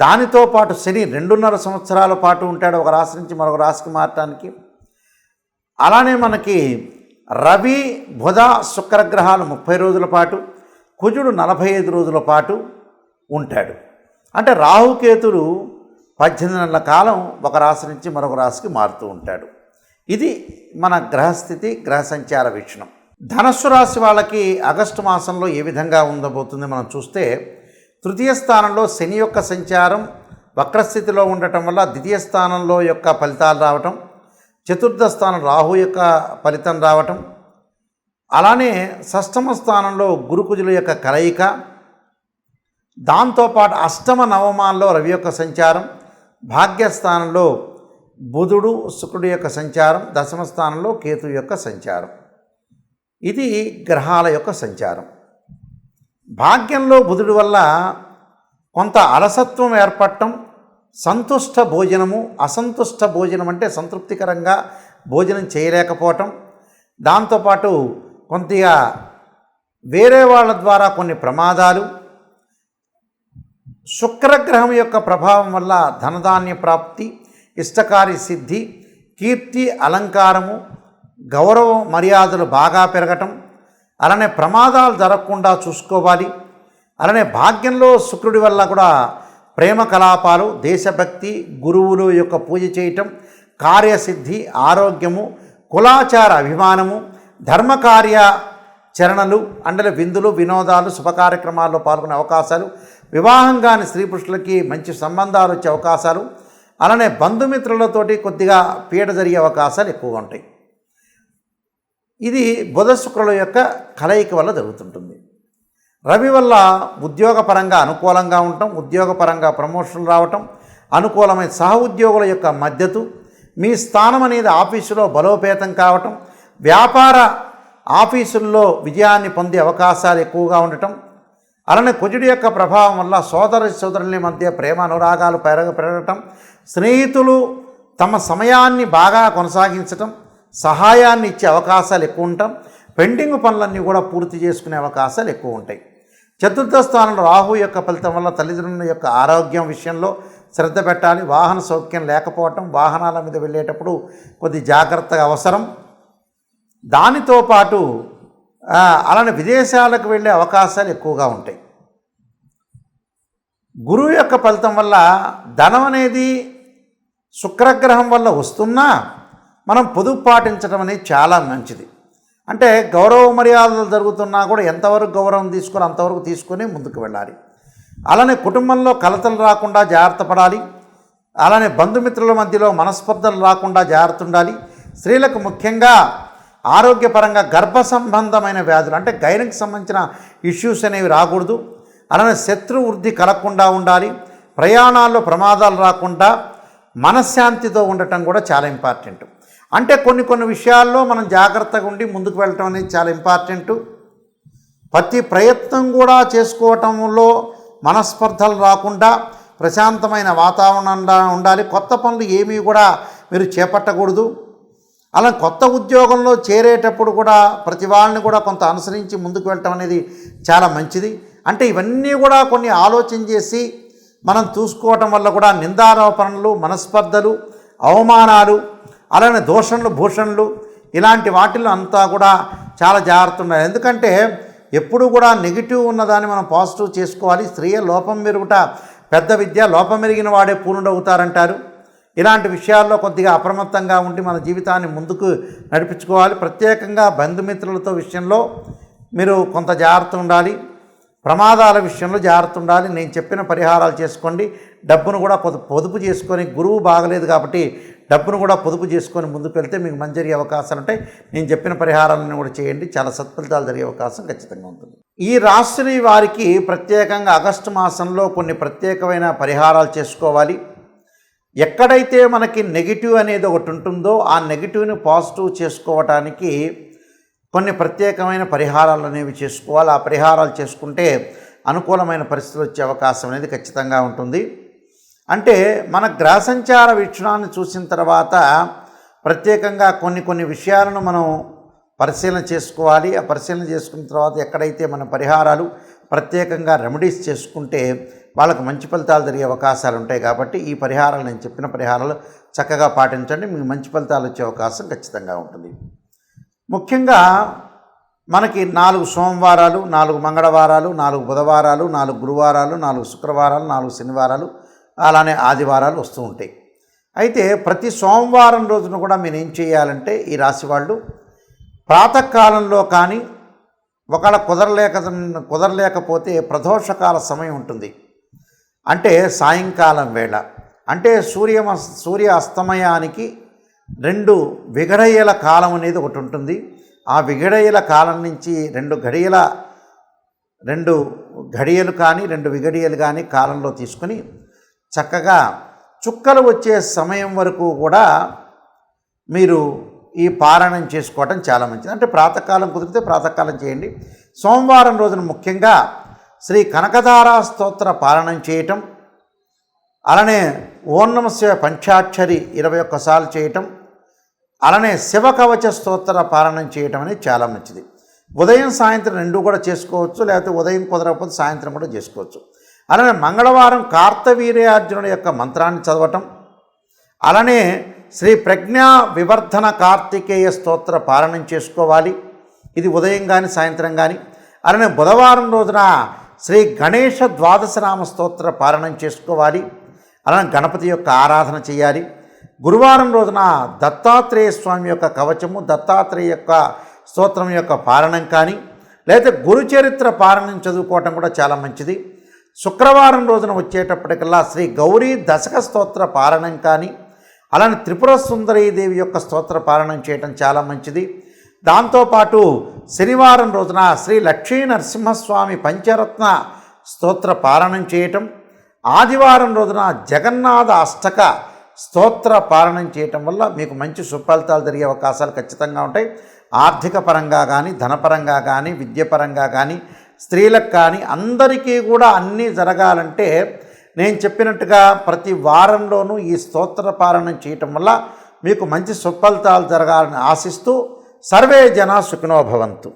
దానితో పాటు శని రెండున్నర సంవత్సరాల పాటు ఉంటాడు ఒక రాశి నుంచి మరొక రాశికి మారటానికి. అలానే మనకి రవి బుధ శుక్రగ్రహాలు ముప్పై రోజుల పాటు కుజుడు నలభై ఐదు రోజుల పాటు ఉంటాడు. అంటే రాహుకేతుడు పద్దెనిమిది నెలల కాలం ఒక రాశి నుంచి మరొక రాశికి మారుతూ ఉంటాడు. ఇది మన గ్రహస్థితి గ్రహ సంచార వీక్షణం. ధనస్సు రాశి వాళ్ళకి ఆగస్టు మాసంలో ఏ విధంగా ఉండబోతుంది మనం చూస్తే తృతీయ స్థానంలో శని యొక్క సంచారం వక్రస్థితిలో ఉండటం వల్ల ద్వితీయ స్థానంలో యొక్క ఫలితాలు రావటం చతుర్థ స్థానం రాహు యొక్క ఫలితం రావటం. అలానే షష్టమ స్థానంలో గురుకుజుల యొక్క కలయిక. దాంతోపాటు అష్టమ నవమాల్లో రవి యొక్క సంచారం. భాగ్యస్థానంలో బుధుడు శుక్రుడు యొక్క సంచారం. దశమ స్థానంలో కేతు యొక్క సంచారం. ఇది గ్రహాల యొక్క సంచారం. భాగ్యంలో బుధుడి వల్ల కొంత అలసత్వం ఏర్పడటం సంతుష్ట భోజనము అసంతుష్ట భోజనం అంటే సంతృప్తికరంగా భోజనం చేయలేకపోవటం దాంతోపాటు కొద్దిగా వేరే వాళ్ళ ద్వారా కొన్ని ప్రమాదాలు శుక్రగ్రహం యొక్క ప్రభావం వల్ల ధనధాన్య ప్రాప్తి ఇష్టకారి సిద్ధి కీర్తి అలంకారము గౌరవ మర్యాదలు బాగా పెరగటం అలానే ప్రమాదాలు జరగకుండా చూసుకోవాలి. అలానే భాగ్యంలో శుక్రుడి వల్ల కూడా ప్రేమ కలాపాలు దేశభక్తి గురువులు యొక్క పూజ చేయటం కార్యసిద్ధి ఆరోగ్యము కులాచార అభిమానము ధర్మకార్య చరణలు అంటే విందులు వినోదాలు శుభ కార్యక్రమాల్లో పాల్గొనే అవకాశాలు వివాహం కాని స్త్రీ పురుషులకి మంచి సంబంధాలు వచ్చే అవకాశాలు అలానే బంధుమిత్రులతోటి కొద్దిగా పీడ జరిగే అవకాశాలు ఎక్కువగా ఉంటాయి. ఇది బుధ శుక్రుల యొక్క కలయిక వల్ల జరుగుతుంటుంది. రవి వల్ల ఉద్యోగపరంగా అనుకూలంగా ఉండటం ఉద్యోగపరంగా ప్రమోషన్లు రావటం అనుకూలమైన సహ ఉద్యోగుల యొక్క మద్దతు మీ స్థానం అనేది ఆఫీసులో బలోపేతం కావటం వ్యాపార ఆఫీసుల్లో విజయాన్ని పొందే అవకాశాలు ఎక్కువగా ఉండటం అలానే కుజుడి యొక్క ప్రభావం వల్ల సోదర సోదరుల మధ్య ప్రేమ అనురాగాలు పెరగ పెరగటం స్నేహితులు తమ సమయాన్ని బాగా కొనసాగించటం సహాయాన్ని ఇచ్చే అవకాశాలు ఎక్కువ ఉంటాం. పెండింగ్ పనులన్నీ కూడా పూర్తి చేసుకునే అవకాశాలు ఎక్కువ ఉంటాయి. చతుర్థ స్థానంలో రాహు యొక్క ఫలితం వల్ల తల్లిదండ్రుల యొక్క ఆరోగ్యం విషయంలో శ్రద్ధ పెట్టాలి. వాహన సౌఖ్యం లేకపోవటం వాహనాల మీద వెళ్ళేటప్పుడు కొద్ది జాగ్రత్తగా అవసరం. దానితో పాటు అలానే విదేశాలకు వెళ్ళే అవకాశాలు ఎక్కువగా ఉంటాయి. గురువు యొక్క ఫలితం వల్ల ధనం అనేది శుక్రగ్రహం వల్ల వస్తున్నా మనం పొదుపు పాటించడం అనేది చాలా మంచిది. అంటే గౌరవ మర్యాదలు జరుగుతున్నా కూడా ఎంతవరకు గౌరవం తీసుకొని అంతవరకు తీసుకొని ముందుకు వెళ్ళాలి. అలానే కుటుంబంలో కలతలు రాకుండా జాగ్రత్త పడాలి. అలానే బంధుమిత్రుల మధ్యలో మనస్పర్ధలు రాకుండా జాగ్రత్త ఉండాలి. స్త్రీలకు ముఖ్యంగా ఆరోగ్యపరంగా గర్భ సంబంధమైన వ్యాధులు అంటే గైనకు సంబంధించిన ఇష్యూస్ అనేవి రాకూడదు. అలానే శత్రు వృద్ధి కలగకుండా ఉండాలి. ప్రయాణాల్లో ప్రమాదాలు రాకుండా మనశ్శాంతితో ఉండటం కూడా చాలా ఇంపార్టెంట్. అంటే కొన్ని కొన్ని విషయాల్లో మనం జాగ్రత్తగా ఉండి ముందుకు వెళ్ళటం అనేది చాలా ఇంపార్టెంటు. ప్రతి ప్రయత్నం కూడా చేసుకోవటంలో మనస్పర్ధలు రాకుండా ప్రశాంతమైన వాతావరణంలో ఉండాలి. కొత్త పనులు ఏమీ కూడా మీరు చేపట్టకూడదు. అలా కొత్త ఉద్యోగంలో చేరేటప్పుడు కూడా ప్రతి వాళ్ళని కూడా కొంత అనుసరించి ముందుకు వెళ్ళటం అనేది చాలా మంచిది. అంటే ఇవన్నీ కూడా కొన్ని ఆలోచన చేసి మనం చూసుకోవటం వల్ల కూడా నిందారోపణలు మనస్పర్ధలు అవమానాలు అలానే దోషణలు భూషణలు ఇలాంటి వాటిల్లో అంతా కూడా చాలా జాగ్రత్త ఉండాలి. ఎందుకంటే ఎప్పుడు కూడా నెగిటివ్ ఉన్నదాన్ని మనం పాజిటివ్ చేసుకోవాలి. స్త్రీయ లోపం మెరుగుట పెద్ద విద్య లోపం మెరిగిన వాడే పూర్ణుడవుతారంటారు. ఇలాంటి విషయాల్లో కొద్దిగా అప్రమత్తంగా ఉండి మన జీవితాన్ని ముందుకు నడిపించుకోవాలి. ప్రత్యేకంగా బంధుమిత్రులతో విషయంలో మీరు కొంత జాగ్రత్త ఉండాలి. ప్రమాదాల విషయంలో జాగ్రత్త ఉండాలి. నేను చెప్పిన పరిహారాలు చేసుకోండి. డబ్బును కూడా పొదుపు చేసుకొని గురువు బాగలేదు కాబట్టి డబ్బును కూడా పొదుపు చేసుకొని ముందుకు వెళ్తే మీకు మంచి జరిగే అవకాశాలు ఉంటాయి. నేను చెప్పిన పరిహారాలను కూడా చేయండి. చాలా సత్ఫలితాలు జరిగే అవకాశం ఖచ్చితంగా ఉంటుంది. ఈ రాశి వారికి ప్రత్యేకంగా ఆగస్టు మాసంలో కొన్ని ప్రత్యేకమైన పరిహారాలు చేసుకోవాలి. ఎక్కడైతే మనకి నెగిటివ్ అనేది ఒకటి ఉంటుందో ఆ నెగిటివ్ని పాజిటివ్ చేసుకోవటానికి కొన్ని ప్రత్యేకమైన పరిహారాలు అనేవి చేసుకోవాలి. ఆ పరిహారాలు చేసుకుంటే అనుకూలమైన పరిస్థితులు వచ్చే అవకాశం అనేది ఖచ్చితంగా ఉంటుంది. అంటే మన గ్రహ సంచార వీక్షణాన్ని చూసిన తర్వాత ప్రత్యేకంగా కొన్ని కొన్ని విషయాలను మనం పరిశీలన చేసుకోవాలి. ఆ పరిశీలన చేసుకున్న తర్వాత ఎక్కడైతే మన పరిహారాలు ప్రత్యేకంగా రెమెడీస్ చేసుకుంటే వాళ్ళకు మంచి ఫలితాలు జరిగే అవకాశాలు ఉంటాయి కాబట్టి ఈ పరిహారాలు నేను చెప్పిన పరిహారాలు చక్కగా పాటించండి. మీకు మంచి ఫలితాలు వచ్చే అవకాశం ఖచ్చితంగా ఉంటుంది. ముఖ్యంగా మనకి నాలుగు సోమవారాలు నాలుగు మంగళవారాలు నాలుగు బుధవారాలు నాలుగు గురువారాలు నాలుగు శుక్రవారాలు నాలుగు శనివారాలు అలానే ఆదివారాలు వస్తూ ఉంటాయి. అయితే ప్రతి సోమవారం రోజున కూడా మీరు ఏం చేయాలంటే ఈ రాశి వాళ్ళు ప్రాతకాలంలో కానీ ఒకవేళ కుదరలేక కుదరలేకపోతే ప్రదోషకాల సమయం ఉంటుంది. అంటే సాయంకాలం వేళ. అంటే సూర్య సూర్య అస్తమయానికి రెండు విగడయ్యల కాలం అనేది ఒకటి ఉంటుంది. ఆ విగడయ్యల కాలం నుంచి రెండు ఘడియల రెండు ఘడియలు కానీ రెండు విగడియలు కానీ కాలంలో తీసుకొని చక్కగా చుక్కలు వచ్చే సమయం వరకు కూడా మీరు ఈ పారాయణం చేసుకోవటం చాలా మంచిది. అంటే ప్రాతకాలం కుదిరితే ప్రాతకాలం చేయండి. సోమవారం రోజున ముఖ్యంగా శ్రీ కనకదారా స్తోత్ర పారాయణం చేయటం అలానే ఓం శివ పంచాక్షరి ఇరవై ఒక్కసార్లు చేయటం అలానే శివ కవచ స్తోత్ర పారాయణం చేయటం అనేది చాలా మంచిది. ఉదయం సాయంత్రం రెండు కూడా చేసుకోవచ్చు లేకపోతే ఉదయం కుదరకపోతే సాయంత్రం కూడా చేసుకోవచ్చు. అలానే మంగళవారం కార్తవీర్యార్జునుడి యొక్క మంత్రాన్ని చదవటం అలానే శ్రీ ప్రజ్ఞా వివర్ధన కార్తికేయ స్తోత్ర పారాయణం చేసుకోవాలి. ఇది ఉదయం కానీ సాయంత్రం కానీ అలానే బుధవారం రోజున శ్రీ గణేష ద్వాదశనామ స్తోత్ర పారాయణం చేసుకోవాలి. అలానే గణపతి యొక్క ఆరాధన చేయాలి. గురువారం రోజున దత్తాత్రేయ స్వామి యొక్క కవచము దత్తాత్రేయ యొక్క స్తోత్రం యొక్క పారణం కానీ లేదా గురుచరిత్ర పారణం చదువుకోవటం కూడా చాలా మంచిది. శుక్రవారం రోజున వచ్చేటప్పటికల్లా శ్రీ గౌరీ దశక స్తోత్ర పారణం కానీ అలానే త్రిపుర సుందరీదేవి యొక్క స్తోత్ర పారణం చేయటం చాలా మంచిది. దాంతోపాటు శనివారం రోజున శ్రీ లక్ష్మీ నరసింహస్వామి పంచరత్న స్తోత్ర పారణం చేయటం ఆదివారం రోజున జగన్నాథ అష్టక స్తోత్ర పారణం చేయటం వల్ల మీకు మంచి సుఫలితాలు జరిగే అవకాశాలు ఖచ్చితంగా ఉంటాయి. ఆర్థిక పరంగా కానీ ధనపరంగా కానీ విద్యపరంగా కానీ స్త్రీలకు కానీ అందరికీ కూడా అన్నీ జరగాలంటే నేను చెప్పినట్టుగా ప్రతి వారంలోనూ ఈ స్తోత్ర పాలన చేయటం వల్ల మీకు మంచి సుఫలితాలు జరగాలని ఆశిస్తూ సర్వే జన సుఖినోభవంతు